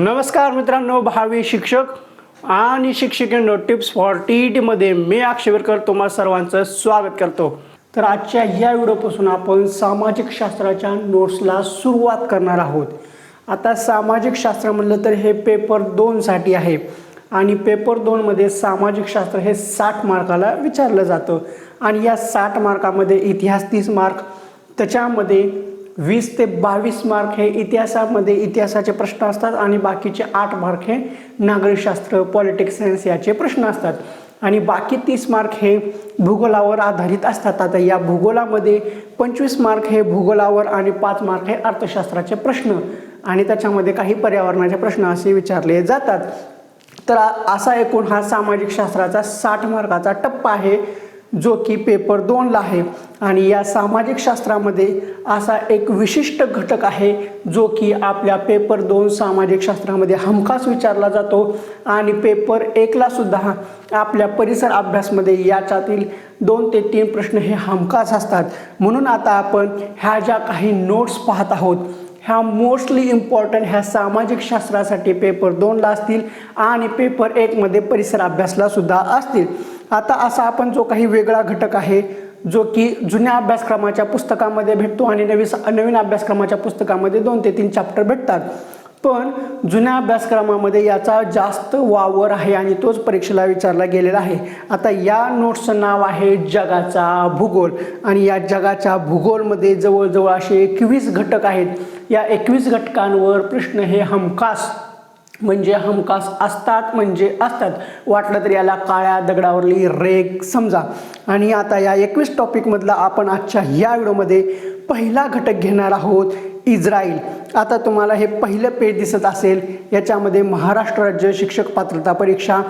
नमस्कार मित्रांनो भावी शिक्षक आणि शिक्षकांनो टिप्स फॉर टी ई टीमध्ये मी अक्षयवीरकर तुम्हा सर्वांचं स्वागत करतो. तर आजच्या या व्हिडिओपासून आपण सामाजिक शास्त्राच्या नोट्सला सुरुवात करणार आहोत. आता सामाजिक शास्त्र म्हणलं तर हे पेपर दोनसाठी आहे. आणि पेपर दोनमध्ये सामाजिक शास्त्र हे साठ मार्काला विचारलं जातं. आणि या साठ मार्कामध्ये इतिहास तीस मार्क त्याच्यामध्ये वीस ते बावीस मार्क हे इतिहासामध्ये इतिहासाचे प्रश्न असतात आणि बाकीचे आठ मार्क हे नागरिकशास्त्र पॉलिटिक्स सायन्स याचे प्रश्न असतात. आणि बाकी तीस मार्क हे भूगोलावर आधारित असतात. आता या भूगोलामध्ये पंचवीस मार्क हे भूगोलावर आणि पाच मार्क हे अर्थशास्त्राचे प्रश्न आणि त्याच्यामध्ये काही पर्यावरणाचे प्रश्न असे विचारले जातात. तर असा एकूण हा सामाजिक शास्त्राचा साठ मार्काचा टप्पा आहे. जो की पेपर दोनला आहे. आणि या सामाजिक शास्त्रामध्ये असा एक विशिष्ट घटक आहे जो की आपल्या पेपर दोन सामाजिक शास्त्रामध्ये हमखास विचारला जातो. आणि पेपर एकला सुद्धा आपल्या परिसर अभ्यासमध्ये याच्यातील दोन ते तीन प्रश्न हे हमखास असतात. म्हणून आता आपण ह्या ज्या काही नोट्स पाहत आहोत ह्या मोस्टली इम्पॉर्टंट ह्या सामाजिक शास्त्रासाठी पेपर दोनला असतील आणि पेपर एकमध्ये परिसर अभ्यासला सुद्धा असतील. आता असा आपण जो काही वेगळा घटक आहे जो की जुन्या अभ्यासक्रमाच्या पुस्तकामध्ये भेटतो आणि नवीन नवीन अभ्यासक्रमाच्या पुस्तकामध्ये दोन ते तीन चॅप्टर भेटतात. पण जुन्या अभ्यासक्रमामध्ये याचा जास्त वावर आहे आणि तोच परीक्षेला विचारला गेलेला आहे. आता या नोट्सचं नाव आहे जगाचा भूगोल. आणि या जगाच्या भूगोलमध्ये जवळजवळ असे एकवीस घटक आहेत. या एकवीस घटकांवर प्रश्न हे हमखास म्हणजे हमखास असतात म्हणजे असतात. वाटलं तर याला काळ्या दगडावरली रेग समजा. आणि आता या एकवीस टॉपिकमधला आपण आजच्या या व्हिडिओमध्ये पहिला घटक घेणार आहोत इस्रायल. आता तुम्हाला हे पहिलं पेज दिसत असेल याच्यामध्ये महाराष्ट्र राज्य शिक्षक पात्रता परीक्षा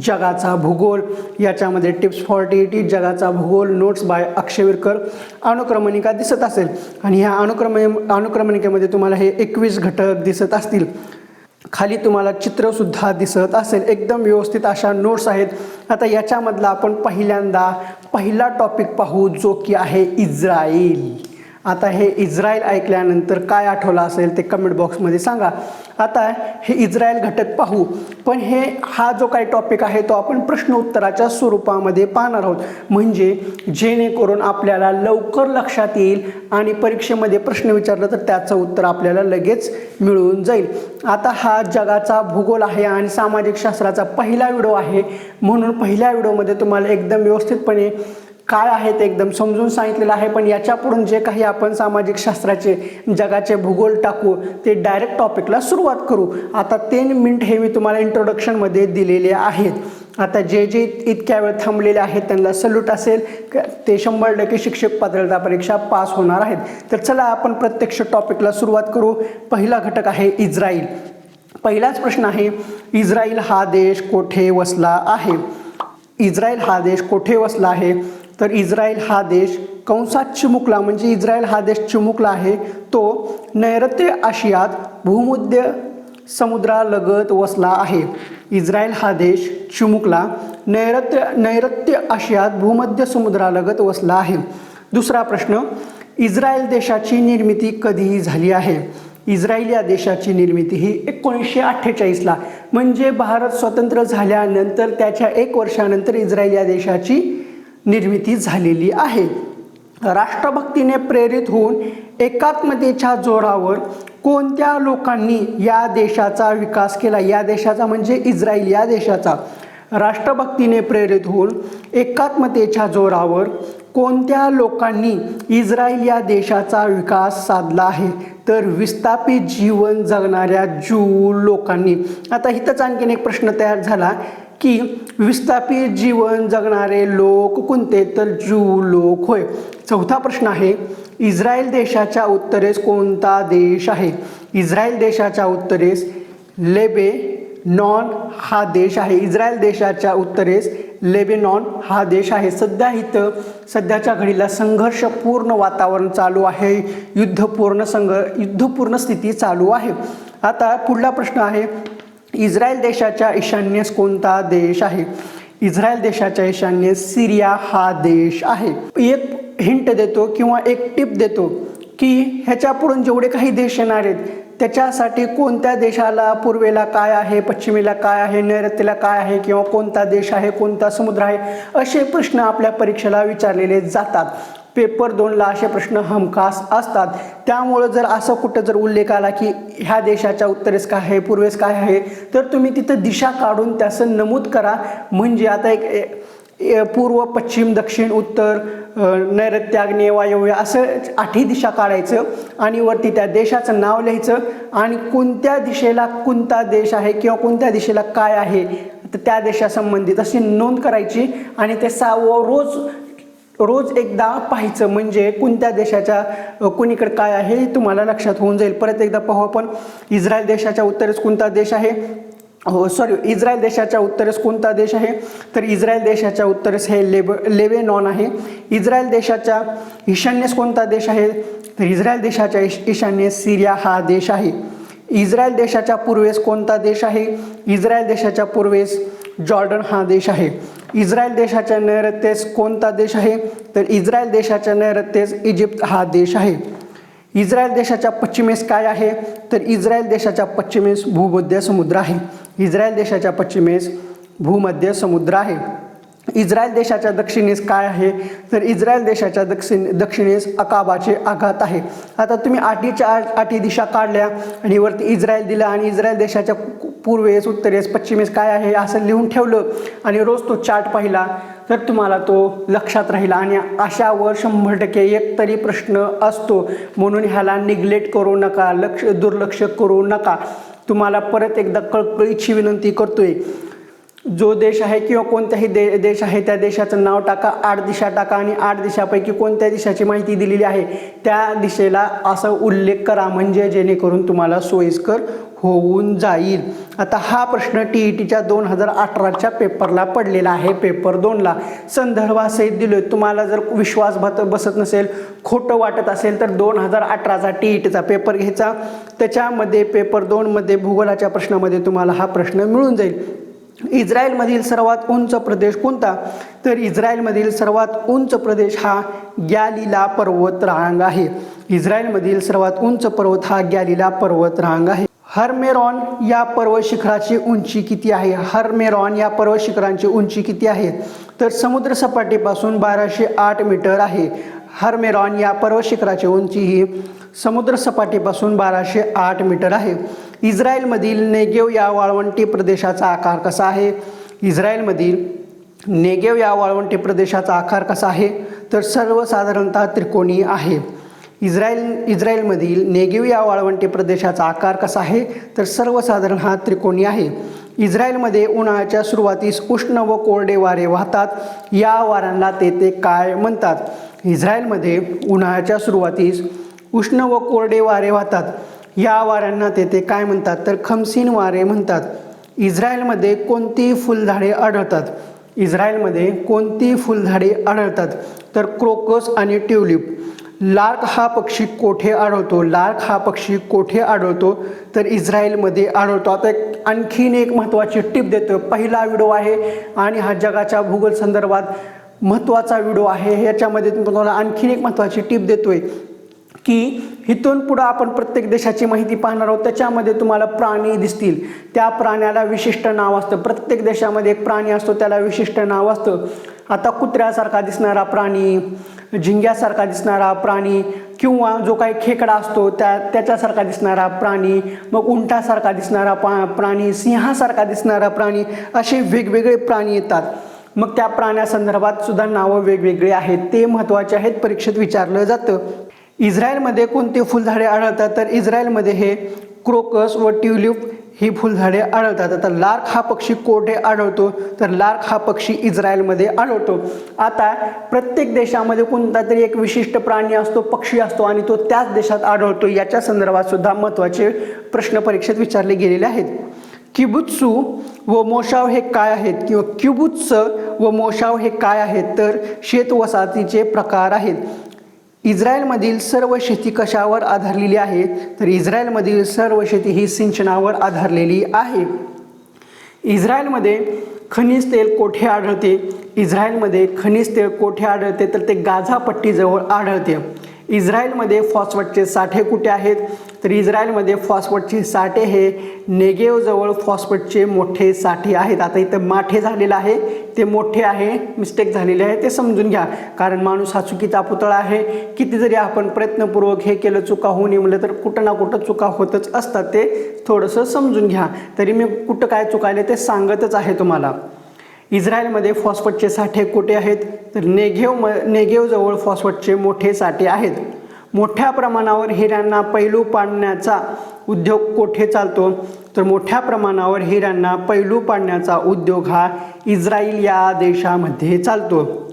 जगाचा भूगोल याच्यामध्ये टिप्स फॉर्टी टी टी जगाचा भूगोल नोट्स बाय अक्षयविरकर अनुक्रमणिका दिसत असेल. आणि ह्या अनुक्रम अनुक्रमणिकेमध्ये तुम्हाला हे एकवीस घटक दिसत असतील. खाली तुम्हाला चित्रसुद्धा दिसत असेल. एकदम व्यवस्थित अशा नोट्स आहेत. आता याच्यामधला आपण पहिल्यांदा पहिला टॉपिक पाहू जो की आहे इस्राईल. आता हे इस्रायल ऐकल्यानंतर काय आठवलं असेल ते कमेंट बॉक्समध्ये सांगा. आता हे इस्रायल घटक पाहू. पण हे हा जो काही टॉपिक आहे तो आपण प्रश्न उत्तराच्या स्वरूपामध्ये पाहणार आहोत. म्हणजे जेणेकरून आपल्याला लवकर लक्षात येईल आणि परीक्षेमध्ये प्रश्न विचारला तर त्याचं उत्तर आपल्याला लगेच मिळून जाईल. आता हा जगाचा भूगोल आहे आणि सामाजिक शास्त्राचा पहिला व्हिडिओ आहे. म्हणून पहिल्या व्हिडिओमध्ये तुम्हाला एकदम व्यवस्थितपणे काय आहे ते एकदम समजून सांगितलेलं आहे पण याच्यापुढून जे काही आपण सामाजिक शास्त्राचे जगाचे भूगोल टाकू ते डायरेक्ट टॉपिकला सुरुवात करू. आता तीन मिनिट हे मी तुम्हाला इंट्रोडक्शनमध्ये दिलेले आहेत. आता जे जे इतक्या वेळ थांबलेले आहेत त्यांना सल्यूट असेल क- ते शंभर टक्के शिक्षक पात्रता परीक्षा पास होणार आहेत. तर चला आपण प्रत्यक्ष टॉपिकला सुरुवात करू. पहिला घटक आहे इस्रायल. पहिलाच प्रश्न आहे इस्रायल हा देश कोठे वसला आहे? इस्रायल हा देश कोठे वसला आहे? तर इस्रायल हा देश कंसात चिमुकला म्हणजे इस्रायल हा देश चिमुकला आहे. तो नैऋत्य आशियात भूमध्य समुद्रालगत वसला आहे. इस्रायल हा देश चिमुकला नैऋत्य नैऋत्य आशियात भूमध्य समुद्रालगत वसला आहे. दुसरा प्रश्न इस्रायल देशाची निर्मिती कधी झाली आहे. इस्रायल या देशाची निर्मिती ही एकोणीसशे अठ्ठेचाळीसला म्हणजे भारत स्वतंत्र झाल्यानंतर त्याच्या एक वर्षानंतर इस्रायल या देशाची निर्मिती झालेली आहे. राष्ट्रभक्तीने प्रेरित होऊन एकात्मतेच्या जोरावर कोणत्या लोकांनी या देशाचा विकास केला? या देशाचा म्हणजे इस्रायल या देशाचा. राष्ट्रभक्तीने प्रेरित होऊन एकात्मतेच्या जोरावर कोणत्या लोकांनी इस्रायल या देशाचा विकास साधला आहे? तर विस्थापित जीवन जगणाऱ्या ज्यू लोकांनी. आता इथंच आणखीन एक प्रश्न तयार झाला. की विस्थापित जीवन जगणारे लोक कोणते? तर ज्यू लोक. होय. चौथा प्रश्न आहे इस्रायल देशाच्या उत्तरेस कोणता देश आहे? इस्रायल देशाच्या उत्तरेस लेबे नॉन हा देश आहे. इस्रायल देशाच्या उत्तरेस लेबेनॉन हा देश आहे. सध्या इथं सध्याच्या घडीला संघर्षपूर्ण वातावरण चालू आहे. युद्धपूर्ण संघ युद्धपूर्ण स्थिती चालू आहे. आता पुढला प्रश्न आहे इस्रायल देशाच्या ईशान्येस कोणता देश आहे? इस्रायल देशाच्या ईशान्येस सिरिया हा देश आहे. एक हिंट देतो किंवा एक टिप देतो की ह्याच्या पुढून जेवढे काही देश येणार आहेत त्याच्यासाठी कोणत्या देशाला पूर्वेला काय आहे पश्चिमेला काय आहे नैऋत्येला काय आहे किंवा कोणता देश आहे कोणता समुद्र आहे असे प्रश्न आपल्या परीक्षेला विचारलेले जातात. पेपर दोनला असे प्रश्न हमखास असतात. त्यामुळं जर असं कुठं जर उल्लेख आला की ह्या देशाच्या उत्तरेस काय आहे पूर्वेस काय आहे तर तुम्ही तिथं दिशा काढून त्याचं नमूद करा. म्हणजे आता एक ए- ए- पूर्व पश्चिम दक्षिण उत्तर नैरत्याग्ने नैऋत्य आग्नेय वायव्य असं आठी दिशा काढायचं आणि वरती त्या देशाचं नाव लिहायचं. आणि कोणत्या दिशेला कोणता देश आहे किंवा कोणत्या दिशेला काय आहे तर त्या देशासंबंधित अशी नोंद करायची आणि ते सावं रोज रोज एकदा पाहायचं म्हणजे कोणत्या देशाच्या कोणीकडे काय आहे हे तुम्हाला लक्षात होऊन जाईल. परत एकदा पाहू आपण इस्रायल देशाच्या उत्तरेस कोणता देश आहे? हो सॉरी इस्रायल देशाच्या उत्तरेस कोणता देश आहे? तर इस्रायल देशाच्या उत्तरेस हे लेब लेबेनॉन आहे. इस्रायल देशाच्या ईशान्येस कोणता देश आहे? तर इस्रायल देशाच्या ईश ईशान्येस सिरिया हा देश आहे. इस्रायल देशाच्या पूर्वेस कोणता देश आहे? इस्रायल देशाच्या पूर्वेस जॉर्डन हा देश आहे. इस्रायल देशाच्या नैऋत्येस कोणता देश आहे? तर इस्रायल देशाच्या नैऋत्येस इजिप्त हा देश आहे. इस्रायल देशाच्या पश्चिमेस काय आहे? तर इस्रायल देशाच्या पश्चिमेस भूमध्य समुद्र आहे. इस्रायल देशाच्या पश्चिमेस भूमध्य समुद्र आहे. इस्रायल देशाच्या दक्षिणेस काय आहे? तर इस्रायल देशाच्या दक्षिण दक्षिणेस अकाबाचे आघात आहे. आता तुम्ही आठीच्या आठ आठी दिशा काढल्या आणि वरती इस्रायल दिला आणि इस्रायल देशाच्या पूर्वेस उत्तरेस पश्चिमेस काय आहे असं लिहून ठेवलं आणि रोज तो चार्ट पाहिला तर तुम्हाला तो लक्षात राहील. आणि अशावर शंभर टक्के एक तरी प्रश्न असतो. म्हणून ह्याला निग्लेक्ट करू नका लक्ष दुर्लक्ष करू नका. तुम्हाला परत एकदा कळकळीची विनंती करतोय. जो देश आहे किंवा कोणताही दे देश आहे त्या देशाचं नाव टाका आठ दिशा टाका आणि आठ दिशापैकी कोणत्या दिशाची माहिती दिलेली आहे त्या दिशेला असं उल्लेख करा. म्हणजे जेणेकरून तुम्हाला सोयीस्कर होऊन जाईल. आता हा प्रश्न टी ई टीच्या दोन हजार अठराच्या पेपरला पडलेला आहे. पेपर दोनला. संदर्भासहित दिलोय. तुम्हाला जर विश्वास बत बसत नसेल खोटं वाटत असेल तर दोन हजार अठराचा टी ई टीचा पेपर घ्यायचा. त्याच्यामध्ये पेपर दोनमध्ये भूगोलाच्या प्रश्नामध्ये तुम्हाला हा प्रश्न मिळून जाईल. इस्रायलमधील सर्वात उंच प्रदेश कोणता? तर इस्रायलमधील सर्वात उंच प्रदेश हा गॅलिला पर्वत रांग आहे. इस्रायलमधील सर्वात उंच पर्वत हा गॅलिला पर्वत रांग आहे. हरमेरॉन या पर्वत शिखराची उंची किती आहे? हरमेरॉन या पर्वत शिखरांची उंची किती आहे? तर समुद्र सपाटीपासून बाराशे आठ मीटर आहे. हरमेरॉन या पर्वत शिखराची उंची ही समुद्र सपाटीपासून बाराशे आठ मीटर आहे. इस्रायलमधील नेगेव या वाळवंटी प्रदेशाचा आकार कसा आहे? इस्रायलमधील नेगेव या वाळवंटी प्रदेशाचा आकार कसा आहे? तर सर्वसाधारणतः त्रिकोणी आहे. इस्रायल इस्रायलमधील नेगेव या वाळवंटी प्रदेशाचा आकार कसा आहे? तर सर्वसाधारण हा त्रिकोणी आहे. इस्रायलमध्ये उन्हाळ्याच्या सुरुवातीस उष्ण व कोरडे वारे वाहतात. या वाऱ्यांना तेथे काय म्हणतात? इस्रायलमध्ये उन्हाळ्याच्या सुरुवातीस उष्ण व कोरडे वारे वाहतात. या वाऱ्यांना तेथे काय म्हणतात? तर खमसीन वारे म्हणतात. इस्रायलमध्ये कोणती फुलझाडे आढळतात? इस्रायलमध्ये कोणती फुलझाडे आढळतात? तर क्रोकस आणि ट्युलिप. लार्क हा पक्षी कोठे आढळतो? लार्क हा पक्षी कोठे आढळतो? तर इस्रायलमध्ये आढळतो. आता एक आणखीन एक महत्त्वाची टिप देतो. पहिला व्हिडिओ आहे आणि हा जगाच्या भूगोल संदर्भात महत्त्वाचा व्हिडिओ आहे. ह्याच्यामध्ये तुम्हाला आणखीन एक महत्त्वाची टिप देतोय की इथून पुढं आपण प्रत्येक देशाची माहिती पाहणार आहोत. त्याच्यामध्ये तुम्हाला प्राणी दिसतील. त्या प्राण्याला विशिष्ट नाव असतं. प्रत्येक देशामध्ये एक प्राणी असतो. त्याला विशिष्ट नाव असतं. आता कुत्र्यासारखा दिसणारा प्राणी झिंग्यासारखा दिसणारा प्राणी किंवा जो काही खेकडा असतो त्या त्याच्यासारखा दिसणारा प्राणी मग उंटासारखा दिसणारा पा प्राणी सिंहासारखा दिसणारा प्राणी असे वेगवेगळे प्राणी येतात. मग त्या प्राण्यासंदर्भात सुद्धा नावं वेगवेगळी आहेत. ते महत्त्वाचे आहेत. परीक्षेत विचारलं जातं. इस्रायलमध्ये कोणती फुलझाडे आढळतात? तर इस्रायलमध्ये हे क्रोकस व ट्युलिप ही फुलझाडे आढळतात. आता लार्क हा पक्षी कोठे आढळतो? तर लार्क हा पक्षी इस्रायलमध्ये आढळतो. आता प्रत्येक देशामध्ये कोणता तरी एक विशिष्ट प्राणी असतो पक्षी असतो आणि तो त्याच देशात आढळतो. याच्या संदर्भात सुद्धा महत्त्वाचे प्रश्न परीक्षेत विचारले गेलेले आहेत. किबुत्सू व मोशाव हे काय आहेत? किंवा किबुत्स व मोशाव हे काय आहेत? तर शेतवसाहतीचे प्रकार आहेत. इस्रायलमधील सर्व शेती कशावर आधारलेली आहे? तर इस्रायलमधील सर्व शेती ही सिंचनावर आधारलेली आहे. इस्रायलमध्ये खनिज तेल कोठे आढळते? इस्रायलमध्ये खनिज तेल कोठे आढळते? तर ते गाझा पट्टीजवळ आढळते. इस्रायलमध्ये फॉस्फटचे साठे कुठे आहेत? तर इस्रायलमध्ये फॉस्फटचे साठे हे नेगेवजवळ फॉस्फटचे मोठे साठे आहेत. आता इथं माठे झालेलं आहे. ते मोठे आहे मिस्टेक झालेले आहे. ते समजून घ्या. कारण माणूस हा चुकीचा पुतळा आहे. किती जरी आपण प्रयत्नपूर्वक हे केलं चुका होऊ नये म्हणलं तर कुठं ना कुठं चुका होतच असतात. ते थोडंसं समजून घ्या. तरी मी कुठं काय चुकायले ते सांगतच आहे तुम्हाला. इस्रायलमध्ये फॉस्फटचे साठे कुठे आहेत? तर नेघेव म नेघेवजवळ फॉस्फटचे मोठे साठे आहेत. मोठ्या प्रमाणावर हिऱ्यांना पैलू पाडण्याचा उद्योग कोठे चालतो? तर मोठ्या प्रमाणावर हिऱ्यांना पैलू पाडण्याचा उद्योग हा इस्रायल या देशामध्ये चालतो.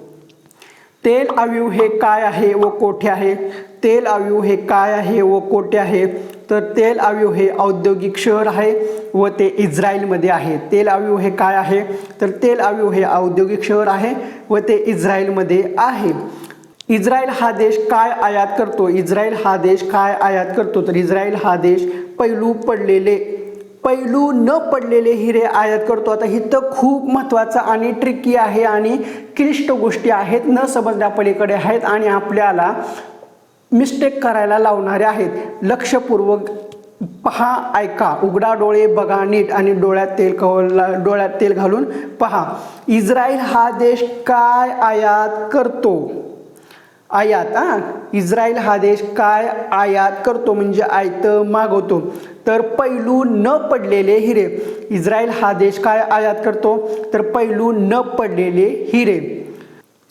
तेल अवीव हे काय आहे व कोठे आहे? तेल अवीव हे काय आहे व कोठे आहे? तर तेल अवीव हे औद्योगिक शहर आहे व ते इस्रायलमध्ये आहे. तेल अवीव हे काय आहे? तर तेल अवीव हे औद्योगिक शहर आहे व ते इस्रायलमध्ये आहे. इस्रायल हा देश काय आयात करतो? इस्रायल हा देश काय आयात करतो? तर इस्रायल हा देश पैलू पडलेले पैलू न पडलेले हिरे आयात करतो. आता इथं खूप महत्त्वाचं आणि ट्रिकी आहे आणि क्लिष्ट गोष्टी आहेत न समजण्यापलीकडे आहेत आणि आपल्याला मिस्टेक करायला लावणारे आहेत. लक्षपूर्वक पहा ऐका. उघडा डोळे बघा नीट आणि डोळ्यात तेल कवला डोळ्यात तेल घालून पहा. इस्रायल हा देश काय आयात करतो? आयात हा? इस्रायल हा देश काय आयात करतो? म्हणजे आयत मागवतो. तर पैलू न पडलेले हिरे. इस्रायल हा देश काय आयात करतो? तर पैलू न पडलेले हिरे.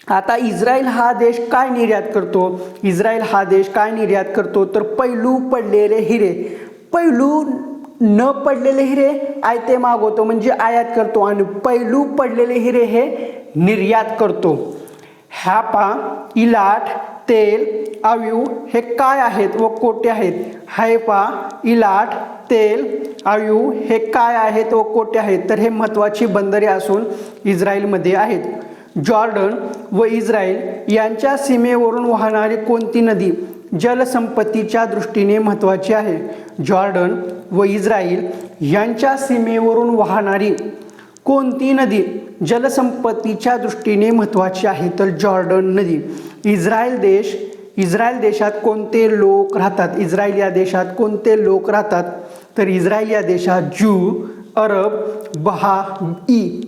आता इस्रायल हा देश काय निर्यात करतो? इस्रायल हा देश काय निर्यात करतो? तर पैलू पडलेले हिरे. पैलू न पडलेले हिरे आयते मागवतो म्हणजे आयात करतो आणि पैलू पडलेले हिरे हे निर्यात करतो. हॅपा इलाट तेल अवीव हे काय आहेत व कोटे आहेत? हैपा इलाट तेल अवीव हे काय आहेत व कोटे आहेत? तर हे महत्त्वाची बंदरे असून इस्रायलमध्ये आहेत. जॉर्डन व इस्रायल यांच्या सीमेवरून वाहणारी कोणती नदी जलसंपत्तीच्या दृष्टीने महत्त्वाची आहे? जॉर्डन व इस्रायल यांच्या सीमेवरून वाहणारी कोणती नदी जलसंपत्तीच्या दृष्टीने महत्त्वाची आहे. तर जॉर्डन नदी. इस्रायल देश इस्रायल देशात कोणते लोक राहतात? इस्रायल या देशात कोणते लोक राहतात? तर इस्रायल या देशात ज्यू अरब बहा ई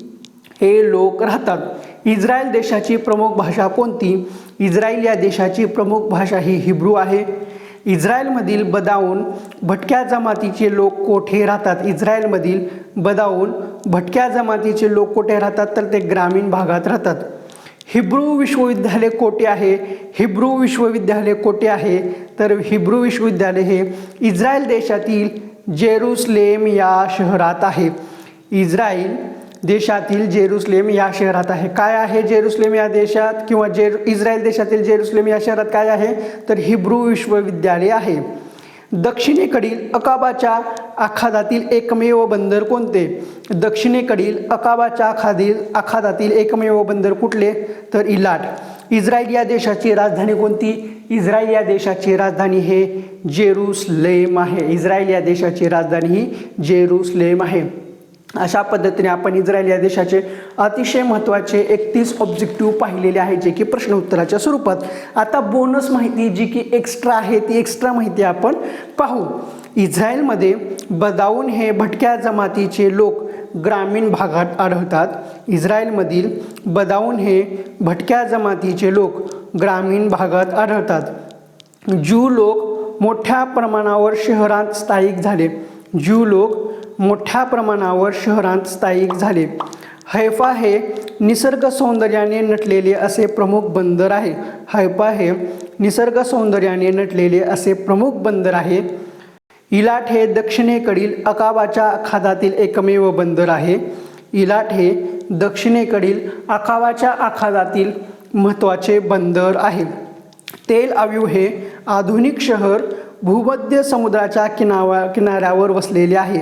हे लोक राहतात. इस्रायल देशाची प्रमुख भाषा कोणती? इस्रायल या देशाची प्रमुख भाषा ही हिब्रू आहे. इस्रायलमधील बदाऊन भटक्या जमातीचे लोक कोठे राहतात? इस्रायलमधील बदाऊन भटक्या जमातीचे लोक कोठे राहतात तर ते ग्रामीण भागात राहतात. हिब्रू विश्वविद्यालय कोठे आहे? हिब्रू विश्वविद्यालय कोठे आहे? तर हिब्रू विश्वविद्यालय हे इस्रायल देशातील जेरुसलेम या शहरात आहे. इस्रायल देशातील जेरुसलेम या शहरात आहे. काय आहे जेरुसलेम या देशात किंवा जे इस्रायल देशातील जेरुसलेम या शहरात काय आहे? तर हिब्रू विश्वविद्यालय आहे. दक्षिणेकडील अकाबाच्या आखादातील एकमेव बंदर कोणते? दक्षिणेकडील अकाबाच्या आखादील आखादातील एकमेव बंदर कुठले? तर इलाट. इस्रायल या देशाची राजधानी कोणती? इस्रायल या देशाची राजधानी हे जेरुसलेम आहे. इस्रायल या देशाची राजधानी ही जेरुसलेम आहे. अशा पद्धतीने आपण इस्रायल या देशाचे अतिशय महत्त्वाचे एकतीस ऑब्जेक्टिव्ह पाहिलेले आहे जे की प्रश्न उत्तराच्या स्वरूपात. आता बोनस माहिती जी की एक्स्ट्रा आहे ती एक्स्ट्रा माहिती आपण पाहू. इस्रायलमध्ये बदाऊन हे भटक्या जमातीचे लोक ग्रामीण भागात आढळतात. इस्रायलमधील बदाऊन हे भटक्या जमातीचे लोक ग्रामीण भागात आढळतात. ज्यू लोक मोठ्या प्रमाणावर शहरात स्थायिक झाले. ज्यू लोक मोठ्या प्रमाणावर शहरात स्थायिक झाले. हैफा हे निसर्ग सौंदर्याने नटलेले असे प्रमुख बंदर आहे. हैफा हे निसर्ग सौंदर्याने नटलेले असे प्रमुख बंदर आहे. इलाट हे दक्षिणेकडील अकाबाच्या आखादातील एकमेव बंदर आहे. इलाट हे दक्षिणेकडील अकाबाच्या आखादातील महत्त्वाचे बंदर आहे. तेल अव्यू हे आधुनिक शहर भूमध्य समुद्राच्या किनावा किनाऱ्यावर वसलेले आहे.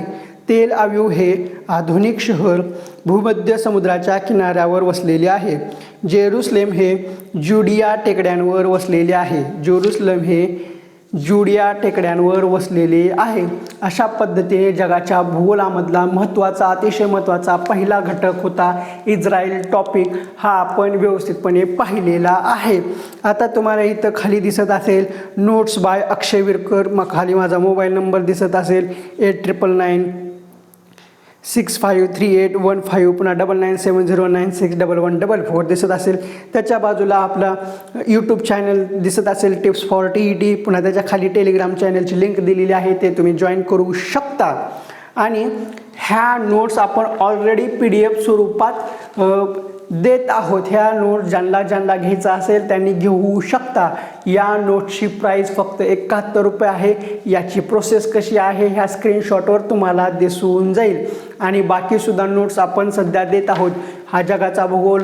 तेल अव्यू हे आधुनिक शहर भूमध्य समुद्राच्या किनाऱ्यावर वसलेले आहे. जेरुसलेम हे जुडिया टेकड्यांवर वसलेले आहे. जेरुसलेम हे जुडिया टेकड्यांवर वसलेले आहे. अशा पद्धतीने जगाच्या भूगोलामधला महत्त्वाचा अतिशय महत्त्वाचा पहिला घटक होता इस्रायल टॉपिक. हा आपण व्यवस्थितपणे पाहिलेला आहे. आता तुम्हाला इथं खाली दिसत असेल नोट्स बाय अक्षय विरकर. मग खाली माझा मोबाईल नंबर दिसत असेल eight triple nine six five three eight one five पुन्हा double nine seven zero nine six double one double four दिसत असेल. त्याच्या बाजूला आपला यूट्यूब चॅनल दिसत असेल tips for T E T पुन्हा त्याच्याखाली टेलिग्राम चॅनलची लिंक दिलेली आहे ते तुम्ही जॉईन करू शकता. आणि ह्या नोट्स आपण ऑलरेडी पी डी एफ स्वरूपात देत आहोत. ह्या नोट ज्यांना ज्यांना घ्यायचा असेल त्यांनी घेऊ शकता. या नोटची प्राईस फक्त एकाहत्तर रुपये आहे. याची प्रोसेस कशी आहे ह्या स्क्रीनशॉटवर तुम्हाला दिसून जाईल. आणि बाकीसुद्धा नोट्स आपण सध्या देत आहोत. हा जगाचा भूगोल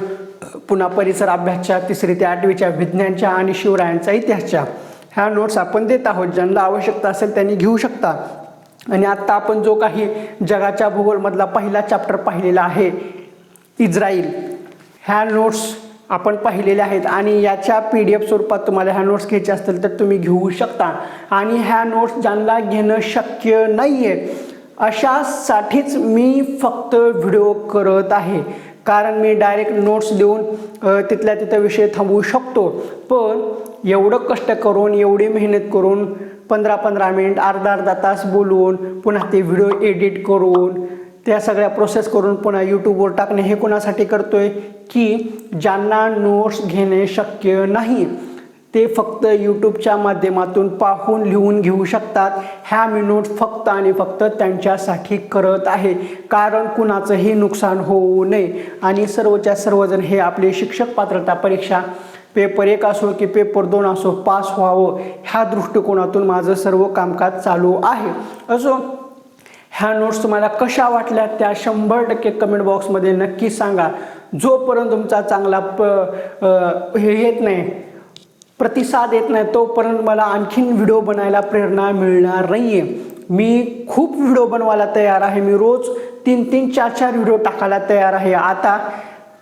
पुन्हा परिसर अभ्यासच्या तिसरी ते आठवीच्या विज्ञानच्या आणि शिवरायांच्या इतिहासच्या. ह्या नोट्स आपण देत आहोत. ज्यांना आवश्यकता असेल त्यांनी घेऊ शकता. आणि आत्ता आपण जो काही जगाच्या भूगोलमधला पहिला चॅप्टर पाहिलेला आहे इस्रायल ह्या नोट्स आपण पाहिलेल्या आहेत आणि याच्या पी डी एफ स्वरूपात तुम्हाला ह्या नोट्स घ्यायचे असतील तर तुम्ही घेऊ शकता. आणि ह्या नोट्स ज्यांना घेणं शक्य नाही आहे अशासाठीच मी फक्त व्हिडिओ करत आहे. कारण मी डायरेक्ट नोट्स देऊन तिथल्या तिथं विषय थांबवू शकतो. पण एवढं कष्ट करून एवढी मेहनत करून पंधरा पंधरा मिनिट अर्धा अर्धा तास बोलवून पुन्हा ते व्हिडिओ एडिट करून त्या सगळ्या प्रोसेस करून पुन्हा यूट्यूबवर टाकणे हे कोणासाठी आहे की ज्यांना नोट्स घेणे शक्य नाही ते फक्त यूट्यूबच्या माध्यमातून पाहून लिहून घेऊ शकतात. ह्या मी नोट फक्त आणि फक्त त्यांच्यासाठी करत आहे. कारण कुणाचंही नुकसान होऊ नये. आणि सर्वच्या सर्वजण हे आपले शिक्षक पात्रता परीक्षा पेपर एक असो की पेपर दोन असो पास व्हावं ह्या दृष्टिकोनातून माझं सर्व कामकाज चालू आहे. असो ह्या नोट्स तुम्हाला कशा वाटल्या त्या शंभर टक्के कमेंट बॉक्समध्ये नक्की सांगा. जोपर्यंत तुमचा चांगला प हे येत नाही प्रतिसाद येत नाही तोपर्यंत मला आणखीन व्हिडिओ बनायला प्रेरणा मिळणार नाही आहे मी खूप व्हिडिओ बनवायला तयार आहे. मी रोज तीन तीन चार चार व्हिडिओ टाकायला तयार आहे. आता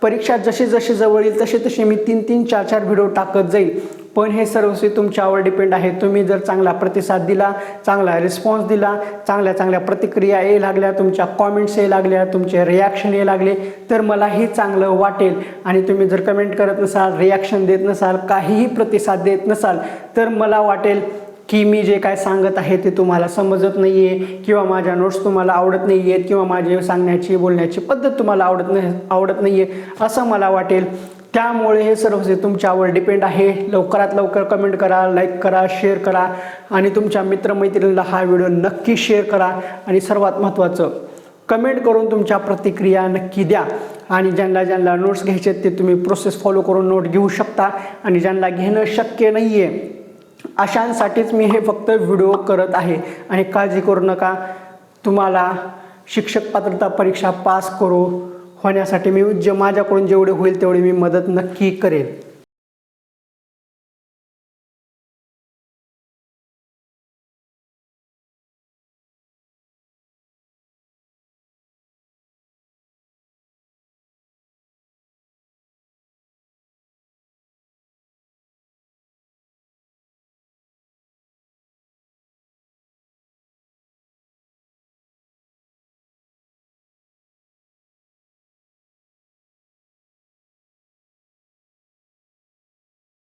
परीक्षा जसे जसे जवळ येईल तसे तसे मी तीन तीन चार चार व्हिडिओ टाकत जाईल. पण हे सर्वस्वी तुमच्यावर डिपेंड आहे. तुम्ही जर चांगला प्रतिसाद दिला चांगला रिस्पॉन्स दिला चांगल्या चांगल्या प्रतिक्रिया ये लागल्या तुमच्या कॉमेंट्स ये लागल्या तुमचे रिॲक्शन ये लागले तर मलाही चांगलं वाटेल. आणि तुम्ही जर कमेंट करत नसाल रिॲक्शन देत नसाल काहीही प्रतिसाद देत नसाल तर मला वाटेल की मी जे काय सांगत आहे ते तुम्हाला समजत नाही आहे किंवा माझ्या नोट्स तुम्हाला आवडत नाही आहेत किंवा माझी सांगण्याची बोलण्याची पद्धत तुम्हाला आवडत नाही आवडत नाही आहे असं मला वाटेल. त्यामुळे हे सर्व जे तुमच्यावर डिपेंड आहे लवकरात लवकर कमेंट करा लाईक करा शेअर करा. आणि तुमच्या मित्रमैत्रिणीला हा व्हिडिओ नक्की शेअर करा. आणि सर्वात महत्त्वाचं कमेंट करून तुमच्या प्रतिक्रिया नक्की द्या. आणि ज्यांना ज्यांना नोट्स घ्यायचे आहेत ते तुम्ही प्रोसेस फॉलो करून नोट घेऊ शकता. आणि ज्यांना घेणं शक्य नाही आहे अशांसाठीच मी हे फक्त व्हिडिओ करत आहे. आणि काळजी करू नका. तुम्हाला शिक्षक पात्रता परीक्षा पास करू. होण्यासाठी मी जे माझ्याकडून जेवढे होईल तेवढी मी मदत नक्की करेन.